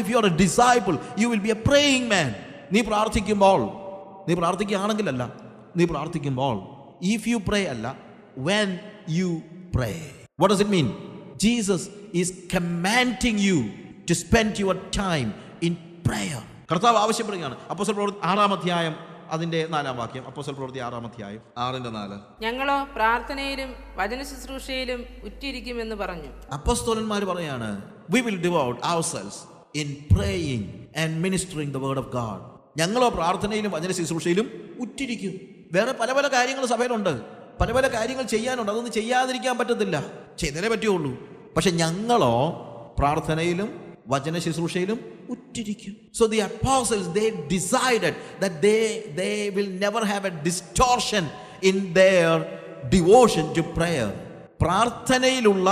If you are a disciple you will be a praying man നീ പ്രാർത്ഥിക്കുമ്പോൾ നീ പ്രാർത്ഥിക്കുകയാണെങ്കിലല്ല നീ പ്രാർത്ഥിക്കുമ്പോൾ ഇഫ് യു പ്രേ അല്ല when you pray what does it mean Jesus is commanding you to spend your time in prayer കർത്താവ് ആവശ്യപ്പെടുകയാണ്. Apostle പ്രവൃത്തി ആറാം അധ്യായം അതിന്റെ നാലാം വാക്യം. അപ്പോസൽ പ്രവൃത്തി ആറാം അധ്യായം ആറിന്റെ നാല്. ഞങ്ങളോ പ്രാർത്ഥനയിലും വചന ശുശ്രൂഷയിലും ഉറ്റിരിക്കുമെന്ന് പറഞ്ഞു. അപ്പോസ്തോലന്മാർ പറയാണ് we will devote ourselves in praying and ministering the word of God ഞങ്ങളോ പ്രാർത്ഥനയിലും വചന ശുശ്രൂഷയിലും ഉറ്റിരിക്കും. വേറെ പല പല കാര്യങ്ങൾ സഭയിലുണ്ട്. പല പല കാര്യങ്ങൾ ചെയ്യാനുണ്ട്. അതൊന്നും ചെയ്യാതിരിക്കാൻ പറ്റത്തില്ല. ചെയ്തേ പറ്റുള്ളൂ. പക്ഷെ ഞങ്ങളോ പ്രാർത്ഥനയിലും വചന ശുശ്രൂഷയിലും ഉറ്റിരിക്കും. So the apostles they decided that they they will never have a distortion in their devotion to prayer പ്രാർത്ഥനയിലുള്ള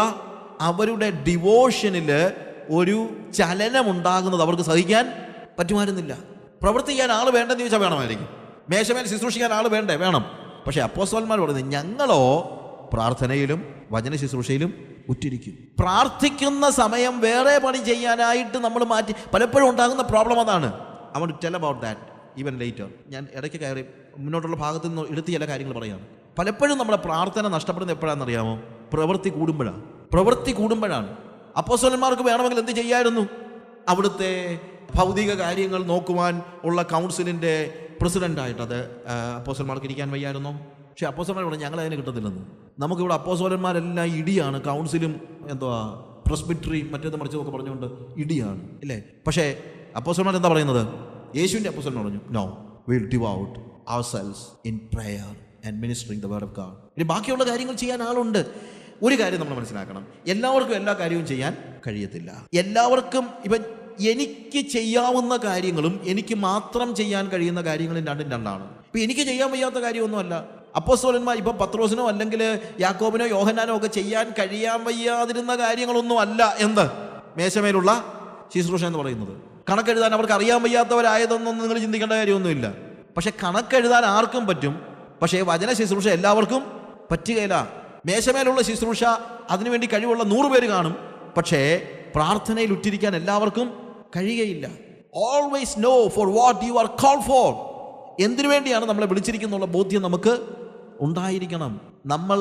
അവരുടെ ഡിവോഷനിൽ ഒരു ചലനമുണ്ടാകുന്നത് അവർക്ക് സഹിക്കാൻ പറ്റുമായിരുന്നില്ല. പ്രവർത്തിക്കാൻ ആൾ വേണ്ടെന്ന് ചോദിച്ചാൽ വേണമായിരിക്കും. മേശമേൽ ശുശ്രൂഷിക്കാൻ ആൾ വേണ്ടേ? വേണം. പക്ഷേ അപ്പോസ്തലന്മാർ പറയുന്നത് ഞങ്ങളോ പ്രാർത്ഥനയിലും വചന ശുശ്രൂഷയിലും ഉറ്റിരിക്കും. പ്രാർത്ഥിക്കുന്ന സമയം വേറെ പണി ചെയ്യാനായിട്ട് നമ്മൾ മാറ്റി പലപ്പോഴും ഉണ്ടാകുന്ന പ്രോബ്ലം അതാണ്. I അവൺ tell about that even later ഞാൻ ഇടയ്ക്ക് കയറി മുന്നോട്ടുള്ള ഭാഗത്ത് നിന്ന് എടുത്ത് ചില കാര്യങ്ങൾ പറയാം പലപ്പോഴും നമ്മുടെ പ്രാർത്ഥന നഷ്ടപ്പെടുന്നത് എപ്പോഴാണെന്ന് അറിയാമോ പ്രവൃത്തി കൂടുമ്പോഴാണ് പ്രവൃത്തി കൂടുമ്പോഴാണ്. അപ്പോസ്തലന്മാർക്ക് വേണമെങ്കിൽ എന്ത് ചെയ്യായിരുന്നു? അവിടുത്തെ ഭൗതിക കാര്യങ്ങൾ നോക്കുവാൻ ഉള്ള കൗൺസിലിന്റെ പ്രസിഡന്റായിട്ട് അത് അപ്പോസ്വലന്മാർക്ക് ഇരിക്കാൻ വയ്യായിരുന്നോ? പക്ഷേ അപ്പോസ്വലന്മാർ ഇവിടെ ഞങ്ങൾ അതിന് കിട്ടത്തില്ലെന്ന്. നമുക്കിവിടെ അപ്പോസ്വലന്മാരെല്ലാം ഇടിയാണ്. കൗൺസിലും എന്തുവാ പ്രസ്ബിറ്ററി മറ്റേത് മറിച്ചതൊക്കെ പറഞ്ഞുകൊണ്ട് ഇടിയാണ് ഇല്ലേ? പക്ഷേ അപ്പോസ്വലന്മാർ എന്താ പറയുന്നത്? യേശുവിന്റെ അപ്പോസ്വലൻ പറഞ്ഞു no will devote ourselves in prayer and ministering the word of God ഇനി ബാക്കിയുള്ള കാര്യങ്ങൾ ചെയ്യാൻ ആളുണ്ട്. ഒരു കാര്യം നമ്മൾ മനസ്സിലാക്കണം. എല്ലാവർക്കും എല്ലാ കാര്യവും ചെയ്യാൻ കഴിയത്തില്ല. എല്ലാവർക്കും ഇപ്പം എനിക്ക് ചെയ്യാവുന്ന കാര്യങ്ങളും എനിക്ക് മാത്രം ചെയ്യാൻ കഴിയുന്ന കാര്യങ്ങളും രണ്ടും രണ്ടാണ്. ഇപ്പൊ എനിക്ക് ചെയ്യാൻ വയ്യാത്ത കാര്യമൊന്നുമല്ല. അപ്പോസ്തലന്മാർ ഇപ്പൊ പത്രോസിനോ അല്ലെങ്കിൽ യാക്കോബിനോ യോഹനാനോ ഒക്കെ ചെയ്യാൻ കഴിയാൻ വയ്യാതിരുന്ന കാര്യങ്ങളൊന്നും അല്ല എന്ത് മേശമേലുള്ള ശുശ്രൂഷ എന്ന് പറയുന്നത്. കണക്കെഴുതാൻ അവർക്ക് അറിയാൻ വയ്യാത്തവരായതൊന്നും നിങ്ങൾ ചിന്തിക്കേണ്ട കാര്യമൊന്നുമില്ല. പക്ഷെ കണക്കെഴുതാൻ ആർക്കും പറ്റും. പക്ഷേ വചന ശുശ്രൂഷ എല്ലാവർക്കും പറ്റുകയില്ല. മേശമേലുള്ള ശുശ്രൂഷ അതിനുവേണ്ടി കഴിവുള്ള നൂറ് പേര് കാണും. പക്ഷേ പ്രാർത്ഥനയിൽ ഉറ്റിരിക്കാൻ എല്ലാവർക്കും കഴിയുകയില്ല. Always know for what you are call for എന്തിനു വേണ്ടിയാണ് നമ്മളെ വിളിച്ചിരിക്കുന്നുള്ള ബോധ്യം നമുക്ക് ഉണ്ടായിരിക്കണം. നമ്മൾ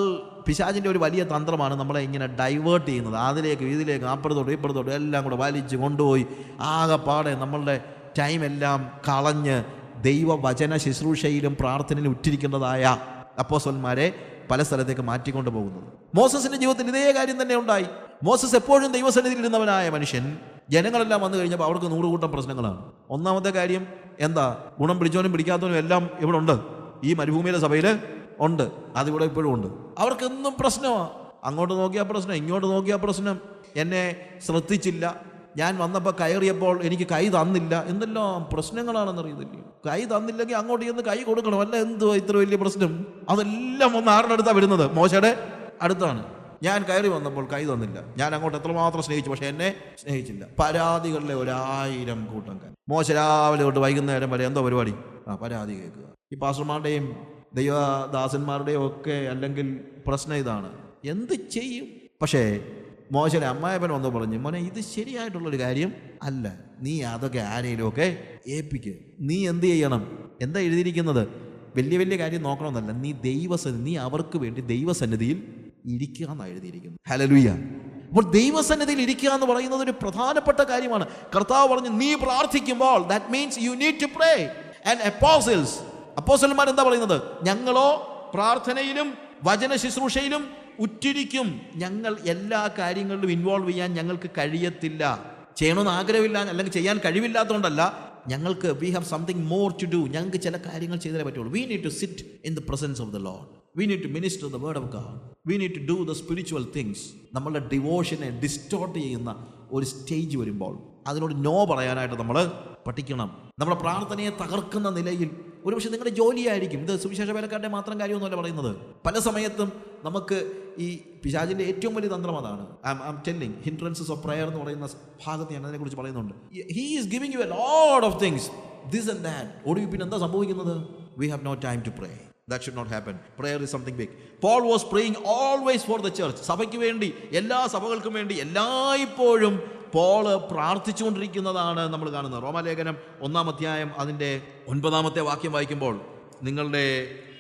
പിശാചിന്റെ ഒരു വലിയ തന്ത്രമാണ് നമ്മളെ ഇങ്ങനെ ഡൈവേർട്ട് ചെയ്യുന്നത്. അതിലേക്ക് ഇതിലേക്ക് അപ്പുറത്തോട്ട് ഇപ്പുറത്തോട്ട് എല്ലാം കൂടെ വലിച്ച് കൊണ്ടുപോയി ആകെപ്പാടെ നമ്മളുടെ ടൈം എല്ലാം കളഞ്ഞ് ദൈവവചന ശുശ്രൂഷയിലും പ്രാർത്ഥനയിലും ഉറ്റിരിക്കേണ്ടതായ അപ്പോസ്വന്മാരെ പല സ്ഥലത്തേക്ക് മാറ്റിക്കൊണ്ട് പോകുന്നത്. മോസസിന്റെ ജീവിതത്തിൽ ഇതേ കാര്യം തന്നെ ഉണ്ടായി. മോസസ് എപ്പോഴും ദൈവസന്നിധിയിൽ ഇരുന്നവനായ മനുഷ്യൻ. ജനങ്ങളെല്ലാം വന്നു കഴിഞ്ഞപ്പോൾ അവർക്ക് നൂറുകൂട്ടം പ്രശ്നങ്ങളാണ്. ഒന്നാമത്തെ കാര്യം എന്താ? ഗുണം പിടിച്ചവനും പിടിക്കാത്തവനും എല്ലാം ഇവിടെ ഉണ്ട്. ഈ മരുഭൂമിയിലെ സഭയിൽ ഉണ്ട്. അതിവിടെ ഇപ്പോഴും ഉണ്ട്. അവർക്കെന്നും പ്രശ്നമാണ് അങ്ങോട്ട് നോക്കിയാൽ പ്രശ്നം ഇങ്ങോട്ട് നോക്കിയാൽ പ്രശ്നം. എന്നെ ശ്രദ്ധിച്ചില്ല. ഞാൻ വന്നപ്പോൾ കയറിയപ്പോൾ എനിക്ക് കൈ തന്നില്ല. എന്തെല്ലാം പ്രശ്നങ്ങളാണെന്ന് അറിയുന്നില്ല കൈ തന്നില്ലെങ്കിൽ അങ്ങോട്ട് ചെന്ന് കൈ കൊടുക്കണം. അല്ല എന്തുവാ ഇത്ര വലിയ പ്രശ്നം? അതെല്ലാം ഒന്ന് ആരുടെ അടുത്താണ് വരുന്നത്? മോശയുടെ അടുത്താണ്. ഞാൻ കയറി വന്നപ്പോൾ കൈ തന്നില്ല. ഞാൻ അങ്ങോട്ട് എത്രമാത്രം സ്നേഹിച്ചു? പക്ഷെ എന്നെ സ്നേഹിച്ചില്ല. പരാതികളിലെ ഒരായിരം കൂട്ടം മോശ രാവിലെ തൊട്ട് വൈകുന്നേരം വരെ എന്തോ പരിപാടി? ആ പരാതി കേൾക്കുക. ഈ പാസ്റ്റർമാരുടെയും ദൈവദാസന്മാരുടെയും ഒക്കെ അല്ലെങ്കിൽ പ്രശ്നം ഇതാണ്. എന്ത് ചെയ്യും? പക്ഷേ മോശയുടെ അമ്മായപ്പൻ വന്ന് പറഞ്ഞു മോനെ ഇത് ശരിയായിട്ടുള്ളൊരു കാര്യം അല്ല. നീ അതൊക്കെ ഒക്കെ ഏൽപ്പിക്കുക നീ എന്ത് ചെയ്യണം? എന്താ എഴുതിയിരിക്കുന്നത്? വലിയ വലിയ കാര്യം നോക്കണമെന്നല്ല. നീ ദൈവസന്നിധി നീ അവർക്ക് വേണ്ടി ദൈവസന്നിധിയിൽ ഇരിക്കുക എന്നാണ് എഴുതിയിരിക്കുന്നത്. ഹലലുയ്യ അപ്പോൾ ദൈവസന്നിധിയിൽ ഇരിക്കുക എന്ന് പറയുന്നത് ഒരു പ്രധാനപ്പെട്ട കാര്യമാണ്. കർത്താവ് പറഞ്ഞു നീ പ്രാർത്ഥിക്കുമ്പോൾ that means you need to pray and apostles അപ്പോസൽമാർ എന്താ പറയുന്നത്? ഞങ്ങളോ പ്രാർത്ഥനയിലും വചന ശുശ്രൂഷയിലും ഉറ്റിരിക്കും. ഞങ്ങൾ എല്ലാ കാര്യങ്ങളിലും ഇൻവോൾവ് ചെയ്യാൻ ഞങ്ങൾക്ക് കഴിയത്തില്ല. ചെയ്യണമെന്ന് ആഗ്രഹമില്ല അല്ലെങ്കിൽ ചെയ്യാൻ കഴിവില്ലാത്തതുകൊണ്ടല്ല. ഞങ്ങൾക്ക് we have something more to do ഞങ്ങൾക്ക് ചില കാര്യങ്ങൾ ചെയ്തേ പറ്റുള്ളൂ. We need to sit in the presence of the Lord we need to minister the word of God we need to do the spiritual things നമ്മളുടെ ഡിവോഷനെ distort ചെയ്യുന്ന ഒരു stage വരുമ്പോൾ അതിനോട് നോ പറയാനായിട്ട് നമ്മൾ പഠിക്കണം. നമ്മുടെ പ്രാർത്ഥനയെ തകർക്കുന്ന നിലയിൽ ഒരുപക്ഷെ നിങ്ങളുടെ ജോലിയായിരിക്കും. ഇത് സുവിശേഷ വേലക്കാരുടെ മാത്രം കാര്യമൊന്നുമല്ല പറയുന്നത്. പല സമയത്തും നമുക്ക് ഈ പിശാചിന്റെ ഏറ്റവും വലിയ തന്ത്രം അതാണ്. I telling hindrances of prayer എന്ന് പറയുന്ന ഭാഗത്ത് ഞാൻ അതിനെക്കുറിച്ച് പറയുന്നുണ്ട്. He is giving you a load of things this and that ഒടുവിൽ പിന്നെ എന്താ സംഭവിക്കുന്നത്? We have no time to pray that should not happen prayer is something big Paul was praying always for the church സഭയ്ക്ക് വേണ്ടി എല്ലാ സഭകൾക്കും വേണ്ടി എല്ലായ്പ്പോഴും Paul പ്രാർത്ഥിച്ചുകൊണ്ടിരിക്കുന്നതാണ് നമ്മൾ കാണുന്നത്. റോമാലേഖനം ഒന്നാം അധ്യായം അതിന്റെ ഒൻപതാമത്തെ വാക്യം വായിക്കുമ്പോൾ നിങ്ങളുടെ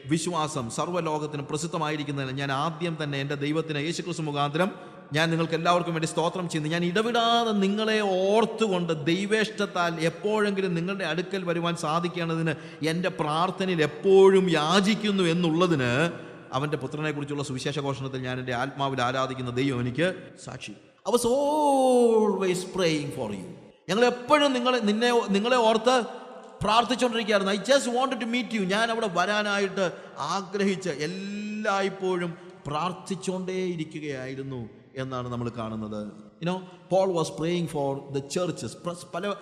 വിശ്വാസം സർവലോകത്തിനും പ്രസിദ്ധമായിരിക്കുന്നതിന് ഞാൻ ആദ്യം തന്നെ എന്റെ ദൈവത്തിന് യേശുക്രിസ്തു മുഖാന്തരം ഞാൻ നിങ്ങൾക്ക് എല്ലാവർക്കും വേണ്ടി സ്തോത്രം ചെയ്യുന്നു. ഞാൻ ഇടവിടാതെ നിങ്ങളെ ഓർത്തുകൊണ്ട് ദൈവേഷ്ടത്താൽ എപ്പോഴെങ്കിലും നിങ്ങളുടെ അടുക്കൽ വരുവാൻ സാധിക്കേണ്ടതിന് എന്റെ പ്രാർത്ഥനയിൽ എപ്പോഴും യാചിക്കുന്നു എന്നുള്ളതിന് അവന്റെ പുത്രനെക്കുറിച്ചുള്ള സുവിശേഷഘോഷണത്തിൽ ഞാൻ എന്റെ ആത്മാവിൽ ആരാധിക്കുന്ന ദൈവം എനിക്ക് സാക്ഷി. അവസ് was always praying for you ഞങ്ങൾ എപ്പോഴും നിങ്ങളെ നിന്നെ നിങ്ങളെ ഓർത്ത് പ്രാർത്ഥിച്ചുകൊണ്ടിരിക്കുകയായിരുന്നു. I just want to meet you ഞാൻ അവിടെ വരാനായിട്ട് ആഗ്രഹിച്ച് എല്ലായ്പ്പോഴും പ്രാർത്ഥിച്ചുകൊണ്ടേയിരിക്കുകയായിരുന്നു എന്നാണ് നമ്മൾ കാണുന്നത്. You know Paul was praying for the churches പല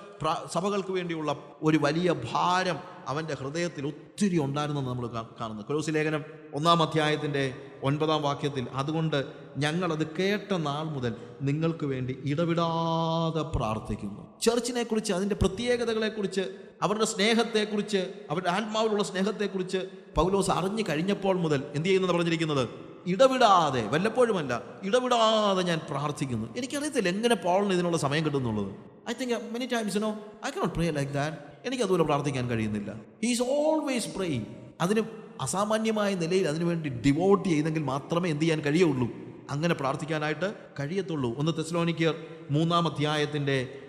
സഭകൾക്ക് വേണ്ടിയുള്ള ഒരു വലിയ ഭാരം അവന്റെ ഹൃദയത്തിൽ ഒത്തിരി ഉണ്ടായിരുന്നെന്ന് നമ്മൾ കാണുന്നു. കൊലോസി ലേഖനം ഒന്നാം അധ്യായത്തിന്റെ ഒൻപതാം വാക്യത്തിൽ അതുകൊണ്ട് ഞങ്ങളത് കേട്ട നാൾ മുതൽ നിങ്ങൾക്ക് വേണ്ടി ഇടവിടാതെ പ്രാർത്ഥിക്കുന്നു. ചർച്ചിനെക്കുറിച്ച് അതിന്റെ പ്രത്യേകതകളെക്കുറിച്ച് അവരുടെ സ്നേഹത്തെക്കുറിച്ച് അവരുടെ ആത്മാവിലുള്ള സ്നേഹത്തെക്കുറിച്ച് പൗലോസ് അറിഞ്ഞു കഴിഞ്ഞപ്പോൾ മുതൽ എന്ത് ചെയ്യുന്നത് പറഞ്ഞിരിക്കുന്നത്? ഇടവിടാതെ വല്ലപ്പോഴുമല്ല ഇടവിടാതെ ഞാൻ പ്രാർത്ഥിക്കുന്നു. എനിക്കറിയത്തില്ല എങ്ങനെ പോളിന് ഇതിനുള്ള സമയം കിട്ടുന്നുള്ളത്. I think many times no I cannot pray like that എനിക്ക് അതുപോലെ പ്രാർത്ഥിക്കാൻ കഴിയുന്നില്ല. ഹീസ് ഓൾവേസ് പ്രേയിങ് അതിന് അസാമാന്യമായ നിലയിൽ അതിനുവേണ്ടി ഡിവോട്ട് ചെയ്തെങ്കിൽ മാത്രമേ എന്ത് ചെയ്യാൻ കഴിയുള്ളൂ. അങ്ങനെ പ്രാർത്ഥിക്കാനായിട്ട് കഴിയത്തുള്ളൂ. ഒന്ന് തെസ്ലോനിക്കർ മൂന്നാം അധ്യായത്തിന്റെ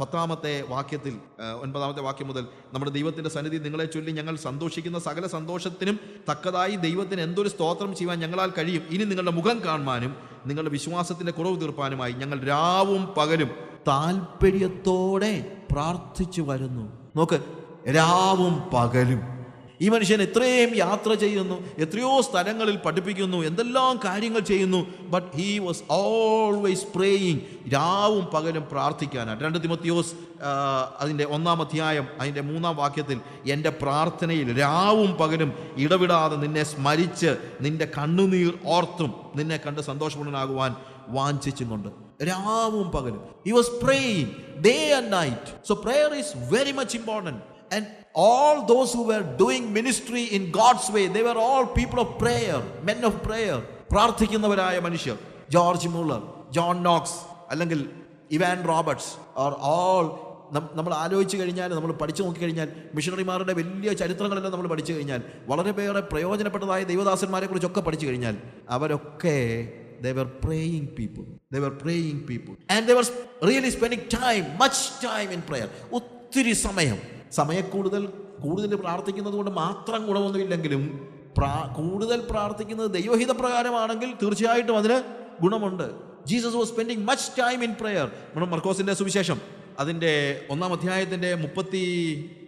പത്താമത്തെ വാക്യത്തിൽ ഒൻപതാമത്തെ വാക്യം മുതൽ നമ്മുടെ ദൈവത്തിന്റെ സന്നിധി നിങ്ങളെ ചൊല്ലി ഞങ്ങൾ സന്തോഷിക്കുന്ന സകല സന്തോഷത്തിനും തക്കതായി ദൈവത്തിന് എന്തൊരു സ്തോത്രം ചെയ്യുവാൻ ഞങ്ങളാൽ കഴിയും. ഇനി നിങ്ങളുടെ മുഖം കാണുവാനും നിങ്ങളുടെ വിശ്വാസത്തിന്റെ കുറവ് തീർപ്പാനുമായി ഞങ്ങൾ രാവും പകലും താല്പര്യത്തോടെ പ്രാർത്ഥിച്ചു വരുന്നു. നോക്ക് രാവും പകലും. ഈ മനുഷ്യൻ എത്രയും യാത്ര ചെയ്യുന്നു എത്രയോ സ്ഥലങ്ങളിൽ പഠിപ്പിക്കുന്നു എന്തെല്ലാം കാര്യങ്ങൾ ചെയ്യുന്നു but he was always praying രാവും പകലും പ്രാർത്ഥിക്കാനാണ്. രണ്ട് തിമത്തിയോസ് അതിന്റെ ഒന്നാം അധ്യായം അതിന്റെ മൂന്നാം വാക്യത്തിൽ എന്റെ പ്രാർത്ഥനയിൽ രാവും പകലും ഇടവിടാതെ നിന്നെ സ്മരിച്ച് നിന്റെ കണ്ണുനീർ ഓർത്തും നിന്നെ കണ്ട് സന്തോഷപൂർണനാകുവാൻ വാഞ്ചിച്ചും കൊണ്ട് രാവും പകലും. He was praying day and night so prayer is very much important and all those who were doing ministry in God's way, they were all people of prayer, men of prayer. പ്രാർത്ഥിക്കുന്നവരായ മനുഷ്യർ. George Muller John Knox അല്ലെങ്കിൽ Evan Roberts are all നമ്മൾ ആലോചിച്ച് കഴിഞ്ഞാൽ നമ്മൾ പഠിച്ചു നോക്കിക്കഴിഞ്ഞാൽ മിഷണറിമാരുടെ വലിയ ചരിത്രങ്ങളെല്ലാം നമ്മൾ പഠിച്ചു കഴിഞ്ഞാൽ വളരെ പേരെ പ്രയോജനപ്പെട്ടതായ ദൈവദാസന്മാരെ കുറിച്ചൊക്കെ പഠിച്ചു കഴിഞ്ഞാൽ അവരൊക്കെ they were praying people they were praying people. And they were really spending time much time in prayer. ഒത്തിരി സമയം. സമയക്കൂടുതൽ കൂടുതൽ പ്രാർത്ഥിക്കുന്നത് കൊണ്ട് മാത്രം ഗുണമൊന്നുമില്ലെങ്കിലും പ്രാ കൂടുതൽ പ്രാർത്ഥിക്കുന്നത് ദൈവഹിത പ്രകാരമാണെങ്കിൽ തീർച്ചയായിട്ടും അതിന് ഗുണമുണ്ട്. Jesus was spending much time in prayer നമ്മൾ മർക്കോസിന്റെ സുവിശേഷം അതിന്റെ ഒന്നാം അധ്യായത്തിന്റെ മുപ്പത്തി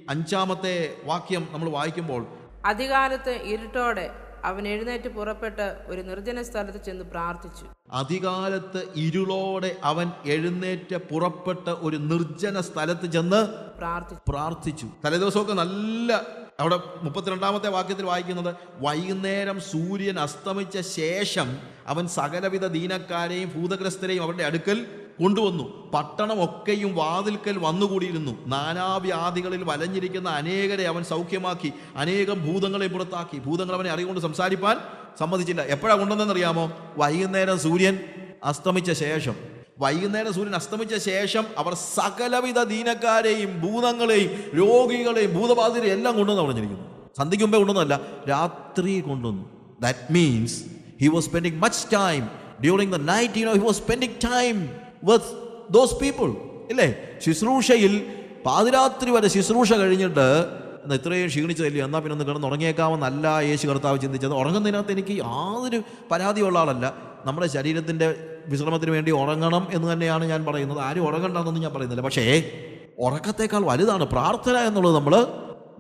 അഞ്ചാമത്തെ വാക്യം നമ്മൾ വായിക്കുമ്പോൾ അധികാലത്ത് ഇരുട്ടോടെ അവൻ എഴുന്നേറ്റ് പുറപ്പെട്ട് ഒരു നിർജന സ്ഥലത്ത് ചെന്ന് പ്രാർത്ഥിച്ചു. അധികാലത്ത് ഇരുളോടെ അവൻ എഴുന്നേറ്റ് പുറപ്പെട്ട ഒരു നിർജന സ്ഥലത്ത് ചെന്ന് പ്രാർത്ഥിച്ചു പ്രാർത്ഥിച്ചു. തലേദിവസമൊക്കെ നല്ല അവിടെ മുപ്പത്തിരണ്ടാമത്തെ വാക്യത്തിൽ വായിക്കുന്നത് വൈകുന്നേരം സൂര്യൻ അസ്തമിച്ച ശേഷം അവൻ സകലവിധ ദീനക്കാരെയും ഭൂതഗ്രസ്തരെയും അവരുടെ അടുക്കൽ കൊണ്ടുവന്നു. പട്ടണമൊക്കെയും വാതിൽക്കൽ വന്നുകൂടിയിരുന്നു. നാനാവ്യാധികളിൽ വലഞ്ഞിരിക്കുന്ന അനേകരെ അവൻ സൗഖ്യമാക്കി അനേകം ഭൂതങ്ങളെ പുറത്താക്കി. ഭൂതങ്ങൾ അവനെ അറിയുകൊണ്ട് സംസാരിപ്പാൻ സമ്മതിച്ചില്ല. എപ്പോഴാണ് കൊണ്ടുവന്നെന്നറിയാമോ വൈകുന്നേരം സൂര്യൻ അസ്തമിച്ച ശേഷം. വൈകുന്നേരം സൂര്യൻ അസ്തമിച്ച ശേഷം അവർ സകലവിധ ദീനക്കാരെയും ഭൂതങ്ങളെയും രോഗികളെയും ഭൂതബാധിതരെയും എല്ലാം കൊണ്ടുവന്ന് പറഞ്ഞിരിക്കുന്നു സന്ധ്യയ്ക്ക് മുമ്പേ കൊണ്ടുവന്നല്ല രാത്രി കൊണ്ടുവന്നു. That means he was spending much time during the night you know he was spending time with those people ഇല്ലേ? ശുശ്രൂഷയിൽ പാതിരാത്രി വരെ ശുശ്രൂഷ കഴിഞ്ഞിട്ട് എന്നാൽ ഇത്രയും ക്ഷീണിച്ചതല്ലേ എന്നാൽ പിന്നെ ഒന്ന് കിടന്ന് ഉറങ്ങിയേക്കാമെന്നല്ല യേശു കർത്താവ് ചിന്തിച്ചത്. ഉറങ്ങുന്നതിനകത്ത് എനിക്ക് യാതൊരു പരാതിയുള്ള ആളല്ല. നമ്മുടെ ശരീരത്തിന്റെ വിശ്രമത്തിന് വേണ്ടി ഉറങ്ങണം എന്ന് തന്നെയാണ് ഞാൻ പറയുന്നത്. ആരും ഉറങ്ങണ്ടെന്നൊന്നും ഞാൻ പറയുന്നില്ല. പക്ഷേ ഉറക്കത്തേക്കാൾ വലുതാണ് പ്രാർത്ഥന എന്നുള്ളത് നമ്മൾ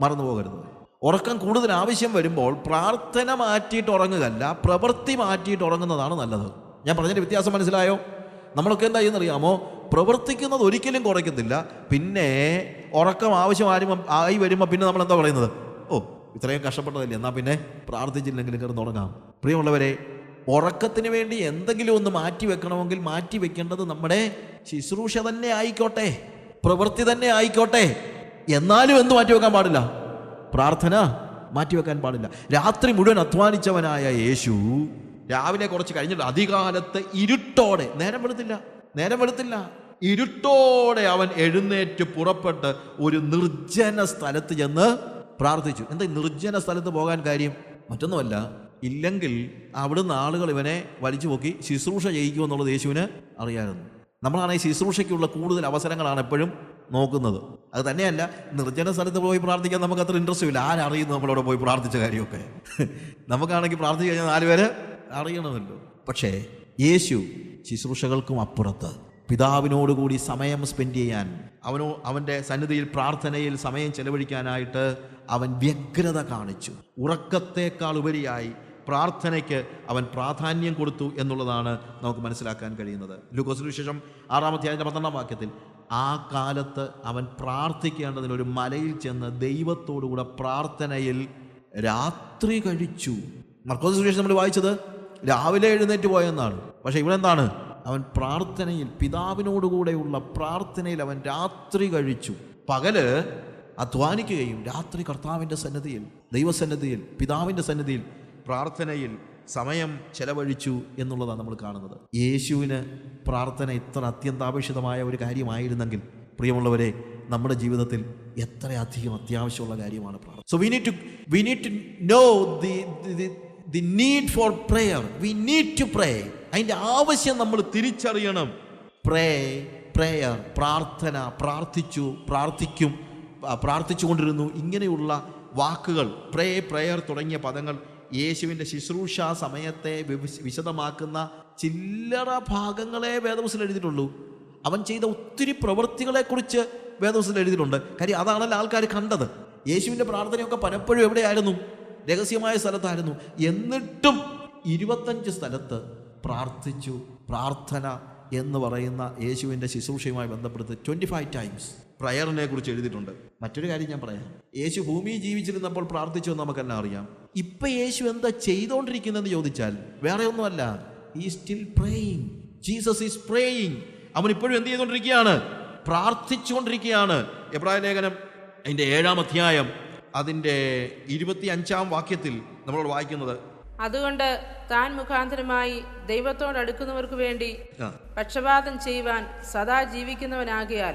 മറന്നു പോകരുത് ഉറക്കം കൂടുതൽ ആവശ്യം വരുമ്പോൾ പ്രാർത്ഥന മാറ്റിയിട്ട് ഉറങ്ങുകയല്ല പ്രവൃത്തി മാറ്റിയിട്ട് ഉറങ്ങുന്നതാണ് നല്ലത്. ഞാൻ പറഞ്ഞതിന്റെ വ്യത്യാസം മനസ്സിലായോ? നമ്മളൊക്കെ എന്താ ചെയ്യുന്നറിയാമോ പ്രവർത്തിക്കുന്നത് ഒരിക്കലും കുറയ്ക്കുന്നില്ല. പിന്നെ ഉറക്കം ആവശ്യം ആരും ആയി വരുമ്പോൾ പിന്നെ നമ്മൾ എന്താ പറയുന്നത്? ഓ ഇത്രയും കഷ്ടപ്പെട്ടതല്ലേ എന്നാൽ പിന്നെ പ്രാർത്ഥിച്ചില്ലെങ്കിൽ കിടന്ന് ഉറങ്ങാം പ്രിയമുള്ളവരെ ഉറക്കത്തിന് വേണ്ടി എന്തെങ്കിലും ഒന്ന് മാറ്റി വെക്കണമെങ്കിൽ മാറ്റി വെക്കേണ്ടത് നമ്മുടെ ശുശ്രൂഷ തന്നെ ആയിക്കോട്ടെ പ്രവൃത്തി തന്നെ ആയിക്കോട്ടെ. എന്നാലും എന്ത് മാറ്റി വെക്കാൻ പാടില്ല? പ്രാർത്ഥന മാറ്റിവെക്കാൻ പാടില്ല. രാത്രി മുഴുവൻ അധ്വാനിച്ചവനായ യേശു രാവിലെ കുറച്ച് കഴിഞ്ഞിട്ട് അധികാലത്ത് ഇരുട്ടോടെ നേരം വെളുത്തില്ല നേരം വെളുത്തില്ല. ഇരുട്ടോടെ അവൻ എഴുന്നേറ്റ് പുറപ്പെട്ട് ഒരു നിർജന സ്ഥലത്ത് ചെന്ന് പ്രാർത്ഥിച്ചു. എന്താ നിർജന സ്ഥലത്ത് പോകാൻ കാര്യം? മറ്റൊന്നുമല്ല ഇല്ലെങ്കിൽ അവിടുന്ന് ആളുകൾ ഇവനെ വലിച്ചു പൊക്കി ശുശ്രൂഷ ചെയ്യിക്കുമെന്നുള്ളത് യേശുവിന് അറിയാമായിരുന്നു. നമ്മളാണ് ഈ ശുശ്രൂഷയ്ക്കുള്ള കൂടുതൽ അവസരങ്ങളാണ് എപ്പോഴും നോക്കുന്നത്. അത് തന്നെയല്ല നിർജന സ്ഥലത്ത് പോയി പ്രാർത്ഥിക്കാൻ നമുക്ക് അത്ര ഇൻട്രസ്റ്റ് ഇല്ല. ആരറിയുന്നു നമ്മളവിടെ പോയി പ്രാർത്ഥിച്ച കാര്യമൊക്കെ? നമുക്കാണെങ്കിൽ പ്രാർത്ഥിച്ചു കഴിഞ്ഞാൽ നാല് പേര് അറിയണമല്ലോ. പക്ഷേ യേശു ശുശ്രൂഷകൾക്കും അപ്പുറത്ത് പിതാവിനോടുകൂടി സമയം സ്പെൻഡ് ചെയ്യാൻ അവനോ അവന്റെ സന്നിധിയിൽ പ്രാർത്ഥനയിൽ സമയം ചെലവഴിക്കാനായിട്ട് അവൻ വ്യഗ്രത കാണിച്ചു. ഉറക്കത്തേക്കാൾ ഉപരിയായി പ്രാർത്ഥനയ്ക്ക് അവൻ പ്രാധാന്യം കൊടുത്തു എന്നുള്ളതാണ് നമുക്ക് മനസ്സിലാക്കാൻ കഴിയുന്നത്. ലുക്കോസിന് വിശേഷം ആറാമത്തെ അതിന്റെ പന്ത്രണ്ടാം വാക്യത്തിൽ ആ കാലത്ത് അവൻ പ്രാർത്ഥിക്കേണ്ടതിന് ഒരു മലയിൽ ചെന്ന് ദൈവത്തോടുകൂടെ പ്രാർത്ഥനയിൽ രാത്രി കഴിച്ചു. മർക്കോസ് സുവിശേഷം നമ്മൾ വായിച്ചത് രാവിലെ എഴുന്നേറ്റ് പോയെന്നാണ്. പക്ഷേ ഇവിടെ എന്താണ് അവൻ പ്രാർത്ഥനയിൽ പിതാവിനോടുകൂടെയുള്ള പ്രാർത്ഥനയിൽ അവൻ രാത്രി കഴിച്ചു. പകൽ അധ്വാനിക്കുകയും രാത്രി കർത്താവിന്റെ സന്നദ്ധിയിൽ ദൈവസന്നദ്ധിയിൽ പിതാവിന്റെ സന്നദ്ധിയിൽ പ്രാർത്ഥനയിൽ സമയം ചെലവഴിച്ചു എന്നുള്ളതാണ് നമ്മൾ കാണുന്നത്. യേശുവിന് പ്രാർത്ഥന ഇത്ര അത്യന്താപേക്ഷിതമായ ഒരു കാര്യമായിരുന്നെങ്കിൽ പ്രിയമുള്ളവരെ നമ്മുടെ ജീവിതത്തിൽ എത്രയധികം അത്യാവശ്യമുള്ള കാര്യമാണ് പ്രാർത്ഥന. So we need to we need to know the the need for prayer we need to pray അതിന്റെ ആവശ്യം നമ്മൾ തിരിച്ചറിയണം. പ്രേ പ്രേയർ പ്രാർത്ഥന പ്രാർത്ഥിച്ചു പ്രാർത്ഥിക്കും പ്രാർത്ഥിച്ചുകൊണ്ടിരുന്നു ഇങ്ങനെയുള്ള വാക്കുകൾ പ്രേ പ്രേയർ തുടങ്ങിയ പദങ്ങൾ യേശുവിന്റെ ശുശ്രൂഷ സമയത്തെ വിശദമാക്കുന്ന ചില്ലറ ഭാഗങ്ങളെ വേദവസിൽ എഴുതിയിട്ടുള്ളൂ. അവൻ ചെയ്ത ഒത്തിരി പ്രവൃത്തികളെക്കുറിച്ച് വേദവസിൽ എഴുതിയിട്ടുണ്ട്. കാര്യം അതാണല്ലോ ആൾക്കാർ കണ്ടത്. യേശുവിന്റെ പ്രാർത്ഥനയൊക്കെ പലപ്പോഴും എവിടെയായിരുന്നു? രഹസ്യമായ സ്ഥലത്തായിരുന്നു. എന്നിട്ടും ഇരുപത്തഞ്ച് സ്ഥലത്ത് പ്രാർത്ഥിച്ചു. പ്രാർത്ഥന എന്ന് പറയുന്ന യേശുവിന്റെ ശുശ്രൂഷയുമായി ബന്ധപ്പെടുത്തി ട്വന്റി ഫൈവ് ടൈംസ് പ്രയറിനെ കുറിച്ച് എഴുതിയിട്ടുണ്ട്. മറ്റൊരു കാര്യം ഞാൻ പറയാം. യേശു ഭൂമിയിൽ ജീവിച്ചിരുന്നപ്പോൾ പ്രാർത്ഥിച്ചു എന്ന് നമുക്കെല്ലാം അറിയാം. ഇപ്പൊ യേശു എന്താ ചെയ്തുകൊണ്ടിരിക്കുന്നതെന്ന് ചോദിച്ചാൽ വേറെ ഒന്നുമല്ല. He still praying Jesus is praying അവൻ ഇപ്പോഴും എന്ത് ചെയ്തുകൊണ്ടിരിക്കുകയാണ്? പ്രാർത്ഥിച്ചുകൊണ്ടിരിക്കുകയാണ്. എബ്രായ ലേഖനം അതിന്റെ ഏഴാം അധ്യായം അതിന്റെ ഇരുപത്തി അഞ്ചാം വാക്യത്തിൽ നമ്മൾ വായിക്കുന്നത്. അതുകൊണ്ട് താൻ മുഖാന്തരമായി ദൈവത്തോട് അടുക്കുന്നവർക്ക് വേണ്ടി പക്ഷപാതം ചെയ്യുവാൻ സദാ ജീവിക്കുന്നവനാകിയാൽ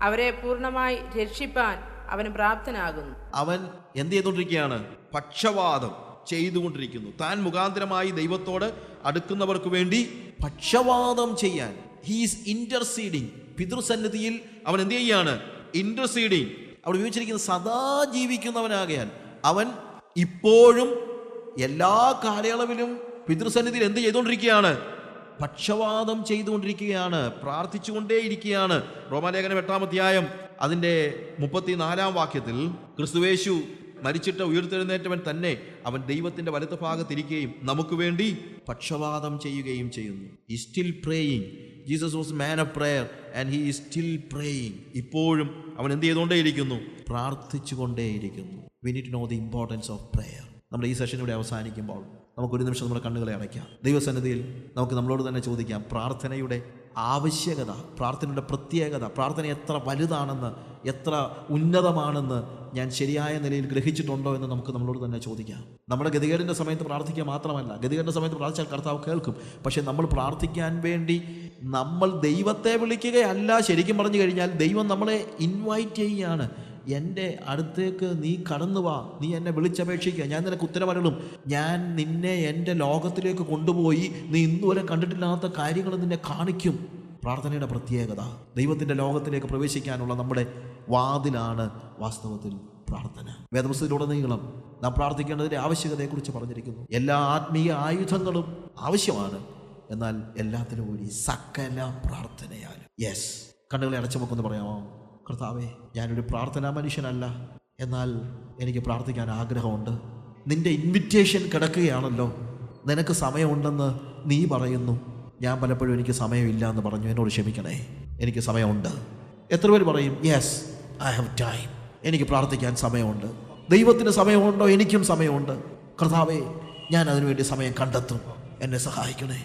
അവരെ പൂർണമായി രക്ഷിപ്പാൻ അവന് പ്രാപ്തനാകുന്നു. അവൻ എന്ത് ചെയ്തുകൊണ്ടിരിക്കുകയാണ്? പക്ഷവാദം ചെയ്തുകൊണ്ടിരിക്കുന്നു. താൻ മുഖാന്തരമായി ദൈവത്തോട് അടുക്കുന്നവർക്ക് വേണ്ടി പക്ഷവാദം ചെയ്യാൻ. ഹീസ് ഇന്റർസീഡിങ് പിതൃസന്നിധിയിൽ അവൻ എന്ത് ചെയ്യാണ് ഇന്റർസീഡിങ് അവിടെ ഉപയോഗിച്ചിരിക്കുന്നത് സദാ ജീവിക്കുന്നവനാകയാൽ അവൻ ഇപ്പോഴും എല്ലാ കാലയളവിലും പിതൃസന്നിധിയിൽ എന്ത് ചെയ്തുകൊണ്ടിരിക്കുകയാണ്? പക്ഷവാദം ചെയ്തുകൊണ്ടിരിക്കുകയാണ് പ്രാർത്ഥിച്ചുകൊണ്ടേയിരിക്കുകയാണ്. റോമാലേഖനം എട്ടാം അധ്യായം അതിന്റെ മുപ്പത്തിനാലാം വാക്യത്തിൽ ക്രിസ്തുവേശു മരിച്ചിട്ട് ഉയർത്തെഴുന്നേറ്റവൻ തന്നെ അവൻ ദൈവത്തിന്റെ വലത്ത് ഭാഗത്തിരിക്കുകയും നമുക്ക് വേണ്ടി പക്ഷവാദം ചെയ്യുകയും ചെയ്യുന്നു. He still praying Jesus was man of prayer and he still praying ഇപ്പോഴും അവൻ എന്ത് ചെയ്തുകൊണ്ടേയിരിക്കുന്നു? പ്രാർത്ഥിച്ചുകൊണ്ടേയിരിക്കുന്നു. We need know the importance of prayer നമ്മുടെ ഈ സെഷൻ ഇവിടെ അവസാനിക്കുമ്പോൾ നമുക്കൊരു നിമിഷം നമ്മുടെ കണ്ണുകളെ അടയ്ക്കാം. ദൈവസന്നിധിയിൽ നമുക്ക് നമ്മളോട് തന്നെ ചോദിക്കാം പ്രാർത്ഥനയുടെ ആവശ്യകത പ്രാർത്ഥനയുടെ പ്രത്യേകത പ്രാർത്ഥന എത്ര വലുതാണെന്ന് എത്ര ഉന്നതമാണെന്ന് ഞാൻ ശരിയായ നിലയിൽ ഗ്രഹിച്ചിട്ടുണ്ടോ എന്ന് നമുക്ക് നമ്മളോട് തന്നെ ചോദിക്കാം. നമ്മുടെ ഗതികേടിന്റെ സമയത്ത് പ്രാർത്ഥിക്കുക മാത്രമല്ല ഗതികേടിന്റെ സമയത്ത് പ്രാർത്ഥിച്ചാൽ കർത്താവ് കേൾക്കും. പക്ഷേ നമ്മൾ പ്രാർത്ഥിക്കാൻ വേണ്ടി നമ്മൾ ദൈവത്തെ വിളിക്കുകയല്ല ശരിക്കും പറഞ്ഞു കഴിഞ്ഞാൽ ദൈവം നമ്മളെ ഇൻവൈറ്റ് ചെയ്യുകയാണ് എന്റെ അടുത്തേക്ക് നീ കടന്നു വാ. നീ എന്നെ വിളിച്ചപേക്ഷിക്കുക. ഞാൻ നിനക്ക് ഉത്തരവരളും ഞാൻ നിന്നെ എന്റെ ലോകത്തിലേക്ക് കൊണ്ടുപോയി നീ ഇന്നുവരെ കണ്ടിട്ടില്ലാത്ത കാര്യങ്ങൾ നിന്നെ കാണിക്കും. പ്രാർത്ഥനയുടെ പ്രത്യേകത. ദൈവത്തിന്റെ ലോകത്തിലേക്ക് പ്രവേശിക്കാനുള്ള നമ്മുടെ വാതിലാണ് വാസ്തവത്തിൽ പ്രാർത്ഥന. വേദപുസ്തകത്തിലുടനീളം നാം പ്രാർത്ഥിക്കേണ്ടതിന്റെ ആവശ്യകതയെക്കുറിച്ച് പറഞ്ഞിരിക്കുന്നു. എല്ലാ ആത്മീയ ആയുധങ്ങളും ആവശ്യമാണ്. എന്നാൽ എല്ലാത്തിനും കൂടി സകല പ്രാർത്ഥനയാലും. യെസ് കണ്ണുകളെ അടച്ചു വെക്കുമെന്ന് പറയാമോ? കർത്താവേ ഞാനൊരു പ്രാർത്ഥനാ മനുഷ്യനല്ല. എന്നാൽ എനിക്ക് പ്രാർത്ഥിക്കാൻ ആഗ്രഹമുണ്ട്. നിന്റെ ഇൻവിറ്റേഷൻ കിടക്കുകയാണല്ലോ. നിനക്ക് സമയമുണ്ടെന്ന് നീ പറയുന്നു. ഞാൻ പലപ്പോഴും എനിക്ക് സമയമില്ല എന്ന് പറഞ്ഞു. എന്നോട് ക്ഷമിക്കണേ. എനിക്ക് സമയമുണ്ട്. എത്ര പേര് പറയും? യെസ് ഐ ഹാവ് ടൈം എനിക്ക് പ്രാർത്ഥിക്കാൻ സമയമുണ്ട്. ദൈവത്തിന് സമയമുണ്ടോ? എനിക്കും സമയമുണ്ട്. കർത്താവേ ഞാൻ അതിനുവേണ്ടി സമയം കണ്ടെത്തും. എന്നെ സഹായിക്കണേ.